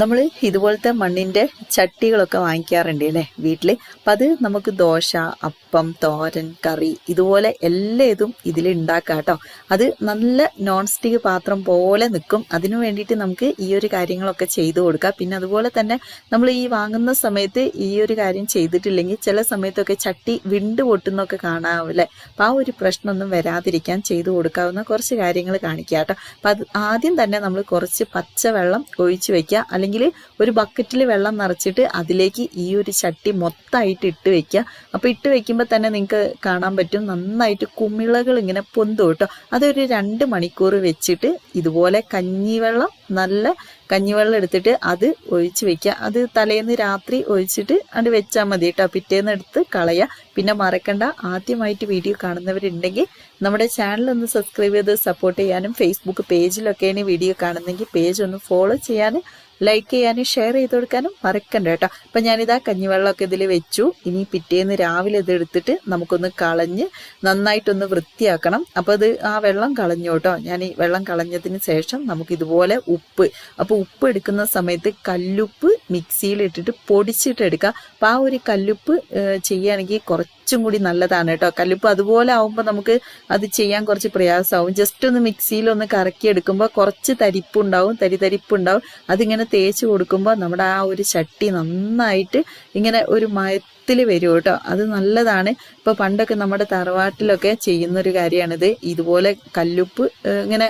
നമ്മൾ ഇതുപോലത്തെ മണ്ണിന്റെ ചട്ടികളൊക്കെ വാങ്ങിക്കാറുണ്ട് അല്ലേ വീട്ടിൽ അപ്പം അത് നമുക്ക് ദോശ അപ്പം തോരൻ കറി ഇതുപോലെ എല്ലാ ഇതും ഇതിൽ ഉണ്ടാക്കാം കേട്ടോ അത് നല്ല നോൺ സ്റ്റിക്ക് പാത്രം പോലെ നിൽക്കും അതിനു വേണ്ടിയിട്ട് നമുക്ക് ഈ ഒരു കാര്യങ്ങളൊക്കെ ചെയ്തു കൊടുക്കാം. പിന്നെ അതുപോലെ തന്നെ നമ്മൾ ഈ വാങ്ങുന്ന സമയത്ത് ഈ ഒരു കാര്യം ചെയ്തിട്ടില്ലെങ്കിൽ ചില സമയത്തൊക്കെ ചട്ടി വിണ്ട് പൊട്ടുന്നൊക്കെ കാണാവില്ലേ അപ്പം ആ ഒരു പ്രശ്നമൊന്നും വരാതിരിക്കാൻ ചെയ്തു കൊടുക്കാവുന്ന കുറച്ച് കാര്യങ്ങൾ കാണിക്കാം കേട്ടോ അപ്പം അത് ആദ്യം തന്നെ നമ്മൾ കുറച്ച് പച്ചവെള്ളം ഒഴിച്ചു വെക്കുക. അല്ലെങ്കിൽ ഒരു ബക്കറ്റിൽ വെള്ളം നിറച്ചിട്ട് അതിലേക്ക് ഈ ഒരു ചട്ടി മൊത്തമായിട്ട് ഇട്ട് വെക്കുക. അപ്പോൾ ഇട്ട് വെക്കുമ്പോൾ തന്നെ നിങ്ങൾക്ക് കാണാൻ പറ്റും നന്നായിട്ട് കുമിളകൾ ഇങ്ങനെ പൊന്തു കേട്ടോ. അതൊരു രണ്ട് മണിക്കൂർ വെച്ചിട്ട് ഇതുപോലെ കഞ്ഞിവെള്ളം നല്ല കഞ്ഞിവെള്ളം എടുത്തിട്ട് അത് ഒഴിച്ച് വെക്കുക. അത് തലേന്ന് രാത്രി ഒഴിച്ചിട്ട് അത് വെച്ചാൽ മതി കേട്ടോ. പിറ്റേന്ന് എടുത്ത് കളയുക. പിന്നെ മറക്കണ്ട. ആദ്യമായിട്ട് വീഡിയോ കാണുന്നവരുണ്ടെങ്കിൽ നമ്മുടെ ചാനൽ ഒന്ന് സബ്സ്ക്രൈബ് ചെയ്ത് സപ്പോർട്ട് ചെയ്യാനും ഫേസ്ബുക്ക് പേജിലൊക്കെയാണ് വീഡിയോ കാണുന്നെങ്കിൽ പേജ് ഒന്ന് ഫോളോ ചെയ്യാനും ലൈക്ക് ചെയ്യാനും ഷെയർ ചെയ്ത് കൊടുക്കാനും മറക്കണ്ട കേട്ടോ. അപ്പം ഞാനിതാ കഞ്ഞിവെള്ളമൊക്കെ ഇതിൽ വെച്ചു. ഇനി പിറ്റേന്ന് രാവിലെ ഇത് എടുത്തിട്ട് നമുക്കൊന്ന് കളഞ്ഞ് നന്നായിട്ടൊന്ന് വൃത്തിയാക്കണം. അപ്പോൾ അത് ആ വെള്ളം കളഞ്ഞു കേട്ടോ. ഞാൻ ഈ വെള്ളം കളഞ്ഞതിന് ശേഷം നമുക്കിതുപോലെ ഉപ്പ്. അപ്പോൾ ഉപ്പ് എടുക്കുന്ന സമയത്ത് കല്ലുപ്പ് മിക്സിയിൽ ഇട്ടിട്ട് പൊടിച്ചിട്ട് എടുക്കുക അപ്പോൾ ആ ഒരു കല്ലുപ്പ് ചെയ്യുകയാണെങ്കിൽ കുറച്ചും കൂടി നല്ലതാണ് കേട്ടോ. കല്ലുപ്പ് അതുപോലെ ആവുമ്പോൾ നമുക്ക് അത് ചെയ്യാൻ കുറച്ച് പ്രയാസമാവും. ജസ്റ്റ് ഒന്ന് മിക്സിയിൽ ഒന്ന് കറക്കി എടുക്കുമ്പോൾ കുറച്ച് തരിപ്പുണ്ടാവും തരി തരിപ്പുണ്ടാവും. അതിങ്ങനെ തേച്ച് കൊടുക്കുമ്പോൾ നമ്മുടെ ആ ഒരു ചട്ടി നന്നായിട്ട് ഇങ്ങനെ ഒരു മയത്തിൽ വരും കേട്ടോ. അത് നല്ലതാണ്. ഇപ്പോൾ പണ്ടൊക്കെ നമ്മുടെ തറവാട്ടിലൊക്കെ ചെയ്യുന്നൊരു കാര്യമാണിത്. ഇതുപോലെ കല്ലുപ്പ് ഇങ്ങനെ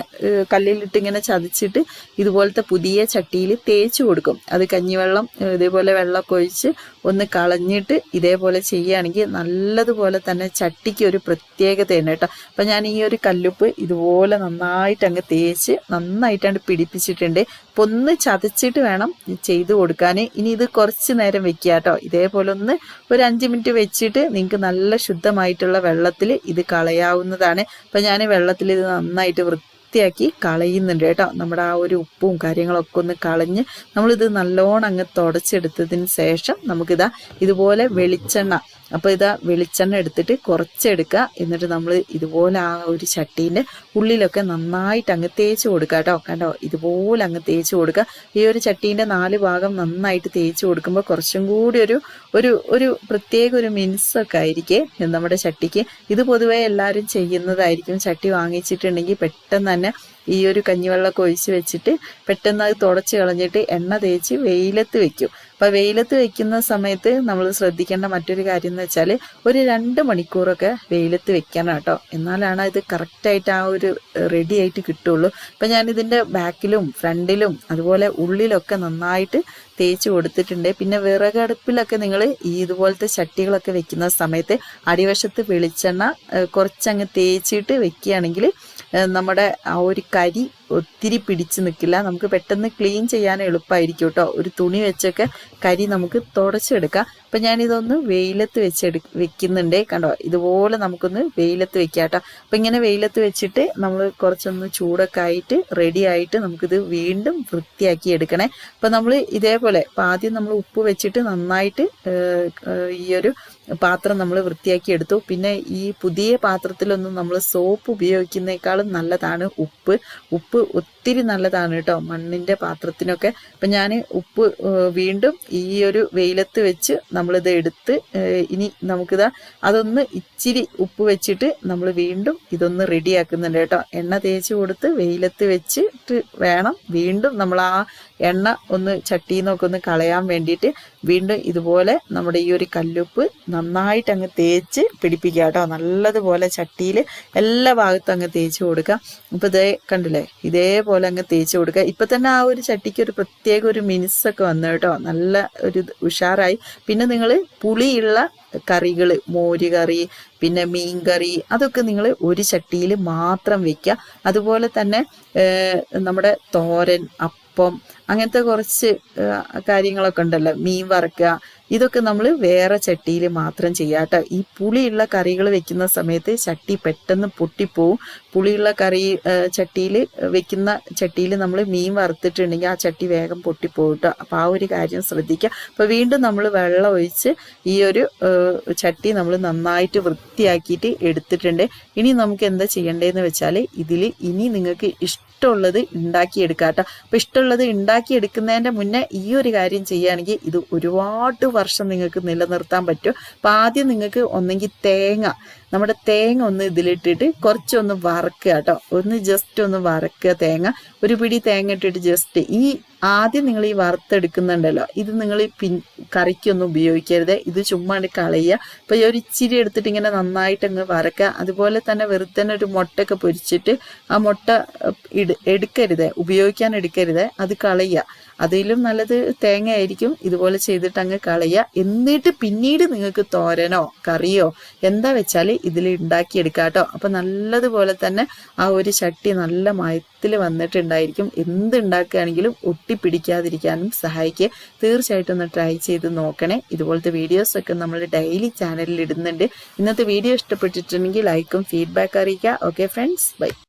കല്ലിലിട്ട് ഇങ്ങനെ ചതിച്ചിട്ട് ഇതുപോലത്തെ പുതിയ ചട്ടിയിൽ തേച്ച് കൊടുക്കും. അത് കഞ്ഞിവെള്ളം ഇതേപോലെ വെള്ളമൊക്കെ ഒഴിച്ച് ഒന്ന് കളഞ്ഞിട്ട് ഇതേപോലെ ചെയ്യുകയാണെങ്കിൽ നല്ലതുപോലെ തന്നെ ചട്ടിക്ക് ഒരു പ്രത്യേകതയാണ് കേട്ടോ. അപ്പം ഞാൻ ഈ ഒരു കല്ലുപ്പ് ഇതുപോലെ നന്നായിട്ട് അങ്ങ് തേച്ച് നന്നായിട്ടാണ് പിടിപ്പിച്ചിട്ടുണ്ട്. അപ്പം ഒന്ന് ചതച്ചിട്ട് വേണം ചെയ്ത് കൊടുക്കാൻ ഇനി ഇത് കുറച്ച് നേരം വെക്കുക കേട്ടോ. ഇതേപോലെ ഒന്ന് ഒരു അഞ്ച് മിനിറ്റ് വെച്ചിട്ട് നിങ്ങൾക്ക് നല്ല ശുദ്ധമായിട്ടുള്ള വെള്ളത്തിൽ ഇത് കളയാവുന്നതാണ്. അപ്പം ഞാൻ വെള്ളത്തിൽ ഇത് നന്നായിട്ട് വൃത്തി വൃത്തിയാക്കി കളയുന്നുണ്ട് കേട്ടോ. നമ്മുടെ ആ ഒരു ഉപ്പും കാര്യങ്ങളൊക്കെ ഒന്ന് കളഞ്ഞ് നമ്മളിത് നല്ലോണം അങ്ങ് തുടച്ചെടുത്തതിന് ശേഷം നമുക്കിതാ ഇതുപോലെ വെളിച്ചെണ്ണ അപ്പോൾ ഇതാ വെളിച്ചെണ്ണ എടുത്തിട്ട് കുറച്ചെടുക്കുക എന്നിട്ട് നമ്മൾ ഇതുപോലെ ആ ഒരു ചട്ടീന്റെ ഉള്ളിലൊക്കെ നന്നായിട്ട് അങ്ങ് തേച്ച് കൊടുക്കുക കേട്ടോ. കണ്ടോ? ഇതുപോലെ അങ്ങ് തേച്ച് കൊടുക്കുക ഈ ഒരു ചട്ടീന്റെ നാല് ഭാഗം നന്നായിട്ട് തേച്ച് കൊടുക്കുമ്പോൾ കുറച്ചും കൂടി ഒരു ഒരു ഒരു പ്രത്യേക ഒരു മിൻസൊക്കെ ആയിരിക്കും നമ്മുടെ ചട്ടിക്ക്. ഇത് പൊതുവേ എല്ലാവരും ചെയ്യുന്നതായിരിക്കും. ചട്ടി വാങ്ങിച്ചിട്ടുണ്ടെങ്കിൽ പെട്ടെന്ന് തന്നെ ഈ ഒരു കഞ്ഞിവെള്ളമൊക്കെ ഒഴിച്ച് വെച്ചിട്ട് പെട്ടെന്ന് അത് തുടച്ച് കളഞ്ഞിട്ട് എണ്ണ തേച്ച് വെയിലത്ത് വെക്കും. അപ്പോൾ വെയിലത്ത് വെക്കുന്ന സമയത്ത് നമ്മൾ ശ്രദ്ധിക്കേണ്ട മറ്റൊരു കാര്യം എന്ന് വെച്ചാൽ ഒരു രണ്ട് മണിക്കൂറൊക്കെ വെയിലത്ത് വെക്കണം കേട്ടോ. എന്നാലാണ് ഇത് കറക്റ്റായിട്ട് ആ ഒരു റെഡി ആയിട്ട് കിട്ടുള്ളൂ. അപ്പം ഞാൻ ഇതിന്റെ ബാക്കിലും ഫ്രണ്ടിലും അതുപോലെ ഉള്ളിലൊക്കെ നന്നായിട്ട് തേച്ച് കൊടുത്തിട്ടുണ്ട്. പിന്നെ വിറകടുപ്പിലൊക്കെ നിങ്ങൾ ഈ ഇതുപോലത്തെ ചട്ടികളൊക്കെ വെക്കുന്ന സമയത്ത് അടിവശത്ത് വെളിച്ചെണ്ണ കുറച്ചങ്ങ് തേച്ചിട്ട് വെക്കുകയാണെങ്കിൽ നമ്മുടെ ആ ഒരു കരി ഒത്തിരി പിടിച്ചു നിൽക്കില്ല നമുക്ക് പെട്ടെന്ന് ക്ലീൻ ചെയ്യാൻ എളുപ്പമായിരിക്കും കേട്ടോ. ഒരു തുണി വെച്ചൊക്കെ കരി നമുക്ക് തുടച്ചെടുക്കാം. അപ്പം ഞാനിതൊന്ന് വെയിലത്ത് വെച്ചെടു വെക്കുന്നുണ്ട്. കണ്ടോ? ഇതുപോലെ നമുക്കൊന്ന് വെയിലത്ത് വെക്കാം കേട്ടോ. അപ്പം ഇങ്ങനെ വെയിലത്ത് വെച്ചിട്ട് നമ്മൾ കുറച്ചൊന്ന് ചൂടൊക്കെ ആയിട്ട് റെഡി ആയിട്ട് നമുക്കിത് വീണ്ടും വൃത്തിയാക്കി എടുക്കണേ. അപ്പം നമ്മൾ ഇതേപോലെ ആദ്യം നമ്മൾ ഉപ്പ് വെച്ചിട്ട് നന്നായിട്ട് ഈ ഒരു പാത്രം നമ്മൾ വൃത്തിയാക്കി എടുത്തു. പിന്നെ ഈ പുതിയ പാത്രത്തിലൊന്നും നമ്മൾ സോപ്പ് ഉപയോഗിക്കുന്നേക്കാളും നല്ലതാണ് ഉപ്പ്. ഉപ്പ് ഒത്തിരി നല്ലതാണ് കേട്ടോ മണ്ണിന്റെ പാത്രത്തിനൊക്കെ. അപ്പം ഞാൻ ഉപ്പ് വീണ്ടും ഈ ഒരു വെയിലത്ത് വെച്ച് നമ്മളിത് എടുത്ത് ഇനി നമുക്കിതാ അതൊന്ന് ഇച്ചിരി ഉപ്പ് വെച്ചിട്ട് നമ്മൾ വീണ്ടും ഇതൊന്ന് റെഡിയാക്കുന്നുണ്ട് കേട്ടോ. എണ്ണ തേച്ച് കൊടുത്ത് വെയിലത്ത് വെച്ചിട്ട് വേണം വീണ്ടും നമ്മൾ ആ എണ്ണ ഒന്ന് ചട്ടിയിൽ നിന്നൊക്കെ ഒന്ന് കളയാൻ വേണ്ടിയിട്ട്. വീണ്ടും ഇതുപോലെ നമ്മുടെ ഈ ഒരു കല്ലുപ്പ് നന്നായിട്ട് അങ്ങ് തേച്ച് പിടിപ്പിക്കുക കേട്ടോ. നല്ലതുപോലെ ചട്ടിയിൽ എല്ലാ ഭാഗത്തും അങ്ങ് തേച്ച് കൊടുക്കുക. ഇപ്പം ഇതേ കണ്ടില്ലേ? ഇതേപോലെ അങ്ങ് തേച്ച് കൊടുക്കുക. ഇപ്പം തന്നെ ആ ഒരു ചട്ടിക്ക് ഒരു പ്രത്യേക ഒരു മിനിസൊക്കെ വന്നു കേട്ടോ. നല്ല ഒരു ഉഷാറായി. പിന്നെ നിങ്ങൾ പുളിയുള്ള കറികൾ മോര് കറി പിന്നെ മീൻ കറി അതൊക്കെ നിങ്ങൾ ഒരു ചട്ടിയിൽ മാത്രം വെക്കുക. അതുപോലെ തന്നെ നമ്മുടെ തോരൻ അപ്പം അങ്ങനത്തെ കുറച്ച് കാര്യങ്ങളൊക്കെ ഉണ്ടല്ലോ. മീൻ വറക്കുക ഇതൊക്കെ നമ്മൾ വേറെ ചട്ടിയിൽ മാത്രം ചെയ്യാട്ടോ ഈ പുളിയുള്ള കറികൾ വെക്കുന്ന സമയത്ത് ചട്ടി പെട്ടെന്ന് പൊട്ടിപ്പോവും. പുളിയുള്ള കറി ചട്ടിയിൽ വെക്കുന്ന ചട്ടിയിൽ നമ്മൾ മീൻ വറുത്തിട്ടുണ്ടെങ്കിൽ ആ ചട്ടി വേഗം പൊട്ടിപ്പോവും കേട്ടോ. അപ്പോൾ ആ ഒരു കാര്യം ശ്രദ്ധിക്കുക. അപ്പോൾ വീണ്ടും നമ്മൾ വെള്ളം ഒഴിച്ച് ഈ ഒരു ചട്ടി നമ്മൾ നന്നായിട്ട് വൃത്തിയാക്കിയിട്ട് എടുത്തിട്ടുണ്ട്. ഇനി നമുക്ക് എന്താ ചെയ്യേണ്ടതെന്ന് വെച്ചാൽ ഇതിൽ ഇനി നിങ്ങൾക്ക് ഇഷ്ടമുള്ളത് ഉണ്ടാക്കിയെടുക്കാം കേട്ടോ. അപ്പോൾ ഇഷ്ടമുള്ളത് ഉണ്ടാക്കിയെടുക്കുന്നതിന്റെ മുന്നേ ഈ ഒരു കാര്യം ചെയ്യുകയാണെങ്കിൽ ഇത് ഒരുപാട് വർഷം നിങ്ങൾക്ക് നിലനിർത്താൻ പറ്റും. അപ്പോൾ ആദ്യം നിങ്ങൾക്ക് ഒന്നെങ്കിൽ തേങ്ങ നമ്മുടെ തേങ്ങ ഒന്ന് ഇതിലിട്ടിട്ട് കുറച്ചൊന്ന് വറക്കുക കേട്ടോ. ഒന്ന് ജസ്റ്റ് ഒന്ന് വറക്കുക തേങ്ങ. ഒരു പിടി തേങ്ങ ഇട്ടിട്ട് ജസ്റ്റ് ഈ ആദ്യം നിങ്ങൾ ഈ വറുത്തെടുക്കുന്നുണ്ടല്ലോ. ഇത് നിങ്ങൾ പിൻ കറിക്കൊന്നും ഉപയോഗിക്കരുത്. ഇത് ചുമ്മാ കളയുക. അപ്പോൾ ഈ ഒരു ഇച്ചിരി എടുത്തിട്ട് ഇങ്ങനെ നന്നായിട്ട് അങ്ങ് വറക്കുക. അതുപോലെ തന്നെ വെറുതെ തന്നെ ഒരു മുട്ടയൊക്കെ പൊരിച്ചിട്ട് ആ മുട്ട എടുക്കരുത്. ഉപയോഗിക്കാൻ എടുക്കരുത്. അത് കളയുക. അതിലും നല്ലത് തേങ്ങ ആയിരിക്കും ഇതുപോലെ ചെയ്തിട്ട് അങ്ങ് കളയുക. എന്നിട്ട് പിന്നീട് നിങ്ങൾക്ക് തോരനോ കറിയോ എന്താ വെച്ചാൽ ഇതിൽ ഉണ്ടാക്കിയെടുക്കാം കേട്ടോ അപ്പം നല്ലതുപോലെ തന്നെ ആ ഒരു ചട്ടി നല്ല മയത്തിൽ വന്നിട്ടുണ്ടായിരിക്കും. എന്ത് ഉണ്ടാക്കുകയാണെങ്കിലും ഒട്ടിപ്പിടിക്കാതിരിക്കാനും സഹായിക്കുക. തീർച്ചയായിട്ടും ഒന്ന് ട്രൈ ചെയ്ത് നോക്കണേ. ഇതുപോലത്തെ വീഡിയോസൊക്കെ നമ്മൾ ഡെയിലി ചാനലിൽ ഇടുന്നുണ്ട്. ഇന്നത്തെ വീഡിയോ ഇഷ്ടപ്പെട്ടിട്ടുണ്ടെങ്കിൽ ലൈക്കും ഫീഡ്ബാക്ക് അറിയിക്കുക. Okay friends. ബൈ.